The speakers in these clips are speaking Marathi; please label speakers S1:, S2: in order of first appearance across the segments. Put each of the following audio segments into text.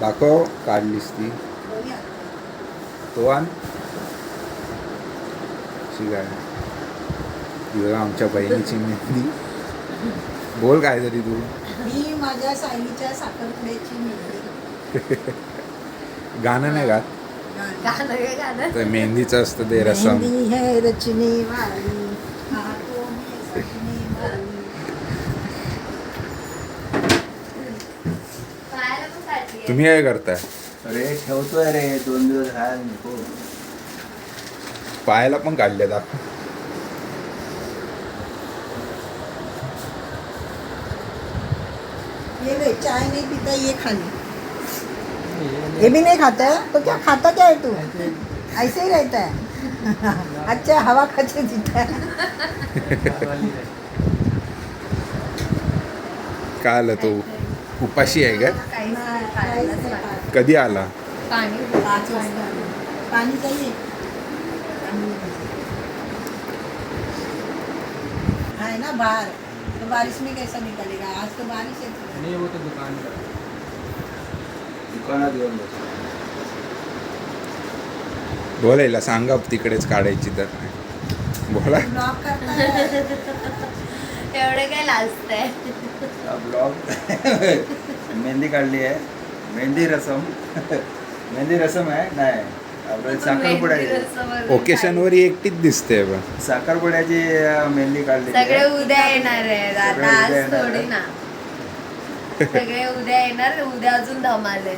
S1: दाखव काढलीस ती. तो आण ठीक आहे. आमच्या बहिणीची मेहंदी. बोल काय तरी तू.
S2: मी माझ्या सायलीच्या साखरपुड्याची मेहंदी.
S1: गाणं नाही गात?
S3: गाणं
S1: मेहंदीचं असतं ते रसम
S2: है रचने वाली हाथों में सजने वाली
S3: पायाला पण काढली
S1: तुम्ही काय करताय.
S4: अरे ठेवतोय रे दोन दिवस राहायला नको.
S1: पायाला पण काढले दाखव.
S2: ये ले चाय नहीं पीता ये खाली. ये भी नहीं खाता है तो क्या खाता क्या है तू? ऐसे ही रहता है. अच्छा हवा खाते जीता है.
S1: काय आलं तो? उपाशी आहे का. कधी आला?
S3: पाणी
S2: पाँच वाजता पानी चाहिए है ना बाहर तो बारिश में कैसा निकलेगा आज तो बारिश है
S5: नहीं वो तो दुकान का
S4: दुकानात येऊन बस
S1: बोलायला सांगा तिकडेच काढायची तर. बोला.
S2: ब्लॉक करता
S3: एवढे काय लाजतंय.
S4: ब्लॉग. मेहंदी काढली आहे. मेहंदी रसम. मेहंदी रसम आहे. नाही. आपलं साखरपुड्याची
S1: ओकेशनवर एकटीच दिसते
S4: साखरपुड्याची मेहंदी काढली
S3: सगळे उद्या येणार आता आज
S4: येणार
S3: थोडी
S4: आहे.
S3: ना. सगळे उद्या येणार. उद्या अजून धमाल आहे.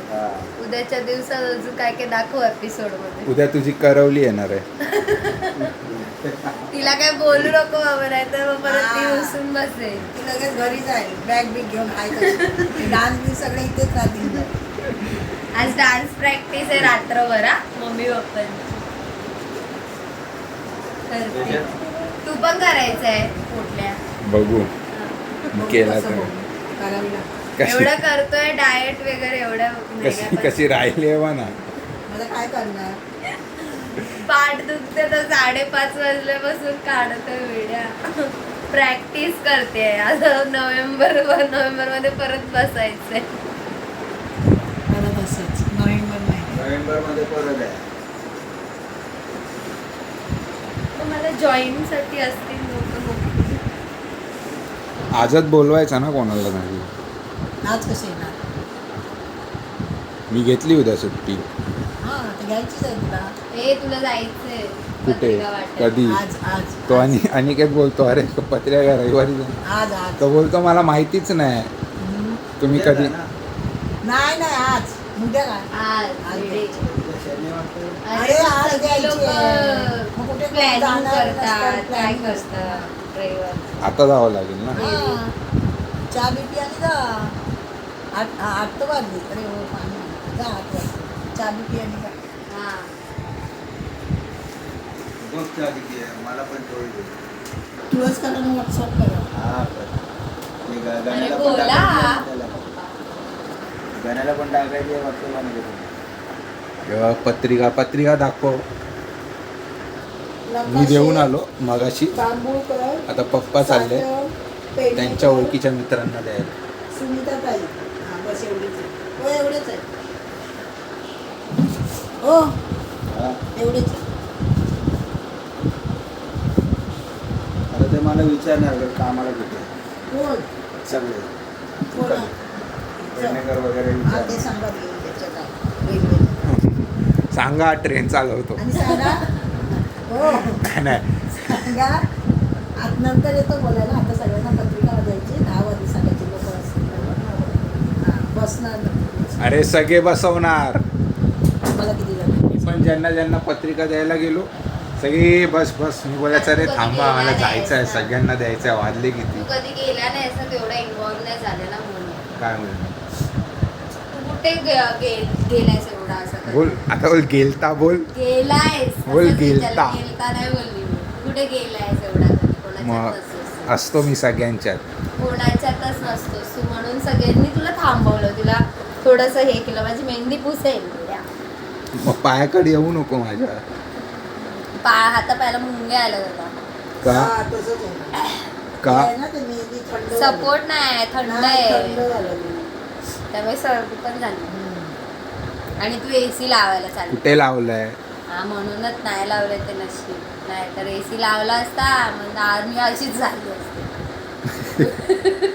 S3: उद्याच्या दिवसात अजून काय काय दाखव एपिसोडमध्ये.
S1: उद्या तुझी करवली येणार आहे.
S3: तिला काय बोलू नको बाबा नाही तर परत ती. उसून बसेल.
S2: ती लगेच घरी जाईल बॅग बिग घेऊन आहे डान्स बी सगळे इथेच राहतील
S3: आज डान्स प्रॅक्टिस आहे रात्रभर हा. मम्मी पप्पांची. करते. तू पण करायचं आहे कुठल्या?
S1: बघू. केला
S3: एवढं करतोय डाएट वगैरे एवढं
S1: कशी कशी राहिली आहे ना
S2: मला काय करणार?
S3: पाठ दुखते तर साडेपाच वाजल्यापासून काढतोय वेड्या प्रॅक्टिस करते. आता नोव्हेंबर नोव्हेंबरमध्ये परत बसायचंय.
S2: परत असंच नोव्हेंबर महिन्यात
S4: नोव्हेंबरमध्ये परत आहे.
S3: तर मला जॉईन साठी असतील लोक
S1: आजच बोलवायचा ना कोणाला नाही
S2: आज कसे येणार?
S1: मी घेतली उद्या सुट्टी.
S2: हा घ्यायचीच आहे तुला
S3: तुला जायचंय.
S1: कुठे?
S3: पत्रिका वाटायला.
S1: कधी?
S2: आज आज.
S1: तो आणि अनिकेत बोलतो? अरे पत्रिका रविवारी जाऊ."
S2: आज आज.
S1: तो बोलतो मला माहितीच नाही.
S2: हम्म.
S1: तुम्ही
S4: उद्या
S1: कधी.
S2: नाही नाही आज. उद्या काय?
S3: आज.
S2: आज
S3: वेडे.
S2: घ्यायची.
S4: उद्या शनिवार तर-
S2: अरे, आज
S3: सगळे
S2: आहे. मग कुठे
S3: प्लॅनिंग
S2: जाणार
S3: करतात
S2: नसतात,
S3: काय
S2: planning
S3: करतात रविवार?
S1: आता जावं लागेल ना?
S2: हा. चहा बीपी आणि जा. आठ आ- आठ तर वाजली. अरे हो पाणी. जा आठ चहा बीपी आणि जा.
S4: बघ चहा किती आहे मला पण थोडी दे.
S2: तुळस करा व्हॉट्सअप करा
S4: हा कर. ते गा-
S3: अरे
S4: गाण्याला पण
S3: बोला.
S4: टाकायची आहे त्याला. गाण्याला पण टाकायची आहे वाटतं मला ते.
S1: तेव्हा पत्रिका पत्रिका दाखव मी देऊन आलो मगाशी आता पप्पा चालले त्यांच्या. ओळखीच्या मित्रांना द्यायला
S2: सुनीता ताई हा बस एवढीच आहे हो एवढेच आहे हो.
S4: हा.
S2: एवढेच.
S4: आता ते मला विचारणार का कामाला कुठे
S2: कोण?
S4: सगळे.
S2: कोण? आहे?
S4: पेडणेकर वगैरे
S2: हा ते सांगा त्याच्यात आहे.
S1: सांगा ट्रेन चालवतो.
S2: आणि सांगा? हो.
S1: नाही, नाही
S2: सांगा. आत नंतर येतो बोलायला. आता सगळ्यांना पत्रिका द्यायची दहा वाजता सांगायची लोक असतील हां बसणार. नाही.
S1: अरे सगळे बसवणार
S2: मला किती लागेल
S1: मी पण ज्यांना ज्यांना पत्रिका द्यायला गेलो सगळे बस बस. मी बोलायचं अरे थांबा मला जायचं आहे सगळ्यांना द्यायचं आहे वाजले
S3: तू
S1: किती?
S3: कधी गेला नाही असं तेवढा इन्व्हॉल्व नाही झालेला म्हणून.
S1: काय म्हणून? बोल आता बोल गेलता बोल.
S3: गेलायस?
S1: बोल, गेलता.
S3: गेलता नाही बोलली. कुठे गेलायस एवढा कधी? कोणाच्यात
S1: मग. असतो मी सगळ्यांच्यात.
S3: कोणाच्यातच नसतोस तू म्हणून सगळ्यांनी तुला थांबवलं. तुला थोडस हे केलं. माझी मेहंदी पुसेल.
S1: मग पायाकडे येऊ नको माझ्या.
S3: पा हाता पायाला मुंगे आलं होता
S1: का?
S2: हा, तसंच.
S1: का?
S2: ते आहे ना ते मेहंदी थंड झाली.
S3: सपोर्ट नाही थंड
S2: नाही, थंड
S3: आहे
S2: झालं ते.
S3: त्यामुळे सर्दी पण झाली.
S2: हम्म.
S3: आणि तू एसी लावायला चालू
S1: कुठे लावलंय?
S3: हा म्हणूनच नाही लावले ते नशीब. नाही तर एसी लावला असता मग आर्मी अशीच झाली असती.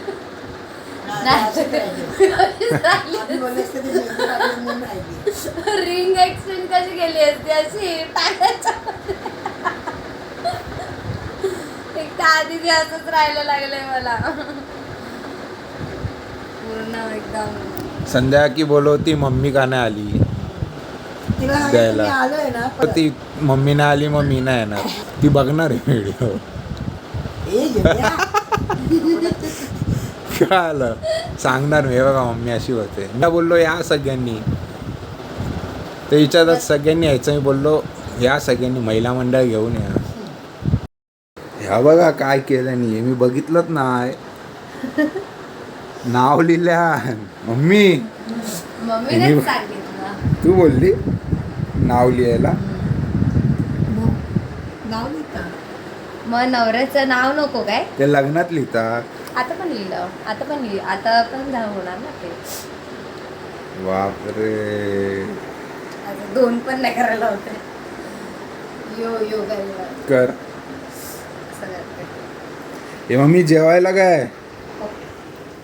S3: रिंग एक्सचेंज कशी गेली असती अशी? एक तर आधी ते असंच राहायला लागलंय मला. पूर्ण एकदम.
S1: संध्या की बोलवती मम्मी का नाही आली? द्यायला. ती मम्मी नाही आली मग मी नाही येणार. ती बघणार आहे व्हिडिओ. आलं सांगणार मी. बघा मम्मी अशी होते. मी बोललो या सगळ्यांनी. ते विचारतात सगळ्यांनी यायचं. मी बोललो या सगळ्यांनी महिला मंडळ घेऊन या. ह्या बघा काय केलं नाही. मी बघितलंच नाही. नाव लिहिल्या. मम्मी. तू बोलली नाव लिहायला?
S2: मग
S3: नवऱ्याचं नाव नको काय?
S1: ते लग्नात लिहितात
S3: आता पण लिहिलं. आता पण लिहि आता पण होणार ना ते.
S1: बापरे.
S3: आता दोन पण नाही करायला होते. यो
S1: कर.
S3: सगळ्यात.
S1: हे मम्मी जेवायला काय?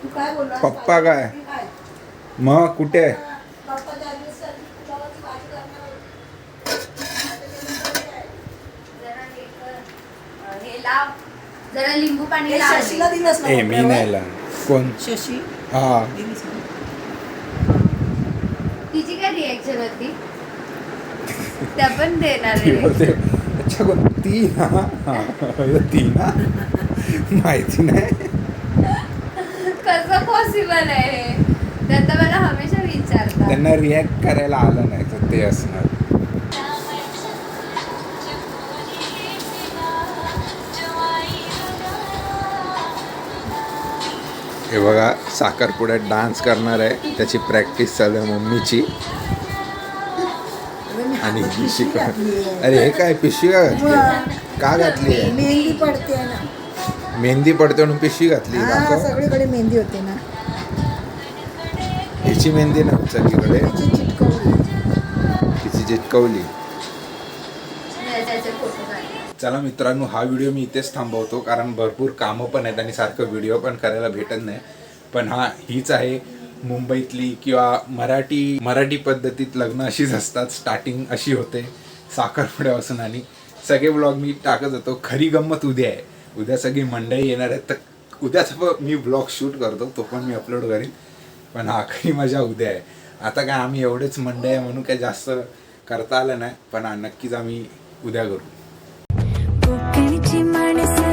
S2: तू काय बोलला
S1: पप्पा काय? मग कुठे?
S2: पप्पा त्या दिवसात गव्हाची भाजी करणार
S3: जरा हे कर, अं, हे लाव जरा लिंबू पाणी लाव
S2: शशीला दिलंस ना
S1: ए मी? नाही ला कोण?
S2: शशी.
S1: हा.
S2: दिलीस ना?
S3: तिची काय रिएक्शन होती? त्या पण देणार आहे.
S1: बोलते, अच्छा कोण? ती ना? हा, ती ना? माहिती नाही.
S3: कसं पॉसिबल आहे हे? ते आता मला हमेशा विचारतात.
S1: त्यांना रिॲक्ट करायला आलं नाही तर ते असणार. हे बघा साखरपुड्यात डान्स करणार आहे. त्याची प्रॅक्टिस चालू आहे मम्मीची. आणि ही शिकवा. अरे हे काय पिशवी का घातली का घातली आहे?
S2: मेहंदी पडते ना.
S1: मेहंदी पडते म्हणून पिशवी घातली
S2: हा
S1: दाखव.
S2: सगळीकडे मेहंदी होते ना.
S1: हिची मेहंदी नव्हती सगळीकडे.
S2: त्याची चिटकवली.
S1: तिची चिटकवली.
S3: फोटो
S1: चला मित्रांनो हा व्हिडिओ मी इथेच थांबवतो कारण भरपूर कामं पण आहेत आणि सारखं व्हिडिओ पण करायला भेटत नाही. पण हा हीच आहे मुंबईतली किंवा मराठी मराठी पद्धतीत लग्न अशीच असतात स्टार्टिंग अशी होते साखरपुड्यापासून. आणि सगळे ब्लॉग मी टाकत होतो खरी गंमत उद्या आहे. उद्या सगळी मंडळी येणार आहेत तर उद्याच पण मी ब्लॉग शूट करतो तो पण मी अपलोड करीन. पण हा खरी मजा उद्या आहे. आता काय आम्ही एवढेच मंडळी आहे म्हणून काय जास्त करता आलं नाही पण नक्कीच आम्ही उद्या करू.
S5: கொக்கணிச்சி மனசு